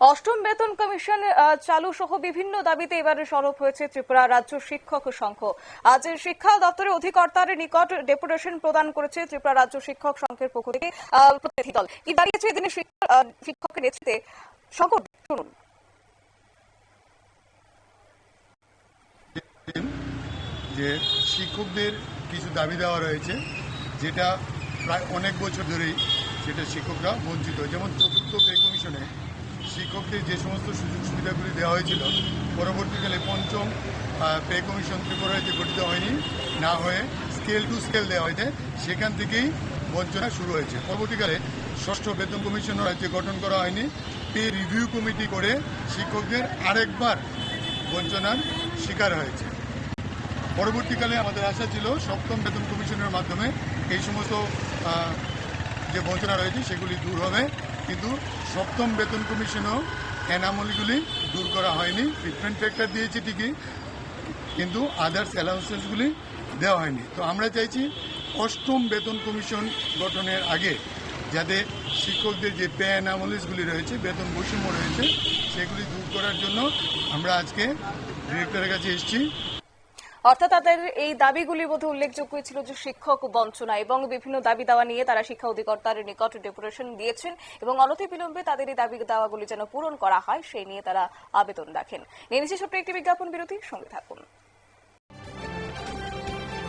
অষ্টম বেতন কমিশন চালু সহ বিভিন্ন দাবিতে এবারে সরব হয়েছে ত্রিপুরা রাজ্য শিক্ষক সংঘ। আজ শিক্ষা দপ্তরের অধিকর্তার নিকট ডেপুটেশন প্রদান করেছে ত্রিপুরা রাজ্য শিক্ষক সংঘের পক্ষ থেকে প্রতিনিধি দল। কি দাঁড়িয়েছে এদিনে শিক্ষকের নেতৃত্বে? সংকট, শুনুন। যে শিক্ষকদের কিছু দাবি দেওয়া রয়েছে, যেটা প্রায় অনেক বছর ধরেই সেটা শিক্ষকরা বঞ্চিত। যেমন চতুর্থ পে কমিশনে শিক্ষকদের যে সমস্ত সুযোগ সুবিধাগুলি দেওয়া হয়েছিল, পরবর্তীকালে পঞ্চম পে কমিশন ত্রিপুরায় যে গঠিত হয়নি, না হয়ে স্কেল টু স্কেল দেওয়া হয়েছে সেখান থেকেই বঞ্চনা শুরু হয়েছে। পরবর্তীকালে ষষ্ঠ বেতন কমিশন রাজ্যে গঠন করা হয়নি। পে রিভিউ কমিটি করে শিক্ষকদের আরেকবার বঞ্চনার শিকার হয়েছে। পরবর্তীকালে আমাদের আশা ছিল সপ্তম বেতন কমিশনের মাধ্যমে এই সমস্ত যে বঞ্চনা রয়েছে সেগুলি দূর হবে। কিন্তু সপ্তম বেতন কমিশনও অ্যানামলিগুলি দূর করা হয়নি। ট্রিটমেন্ট ফ্যাক্টর দিয়েছে ঠিকই, কিন্তু আদার্স অ্যালাউন্সেসগুলি দেওয়া হয়নি। তো আমরা চাইছি অষ্টম বেতন কমিশন গঠনের আগে যাতে শিক্ষকদের যে পে অ্যানামলিসগুলি রয়েছে, বেতন বৈষম্য রয়েছে, সেগুলি দূর করার জন্য আমরা আজকে ডিরেক্টরের কাছে এসেছি। অর্থাৎ তাদের এই দাবিগুলির মধ্যে উল্লেখযোগ্য ছিল যে শিক্ষক বঞ্চনা এবং বিভিন্ন দাবি দাওয়া নিয়ে তারা শিক্ষা অধিকর্তার নিকট ডেপুটেশন দিয়েছেন এবং অনতিবিলম্বে তাদের এই দাবি দাওয়াগুলি যেন পূরণ করা হয়, সেই নিয়ে তারা আবেদন রাখেন। নিয়ে নিচ্ছে ছোট্ট একটি বিজ্ঞাপন বিরতি, সঙ্গে থাকুন।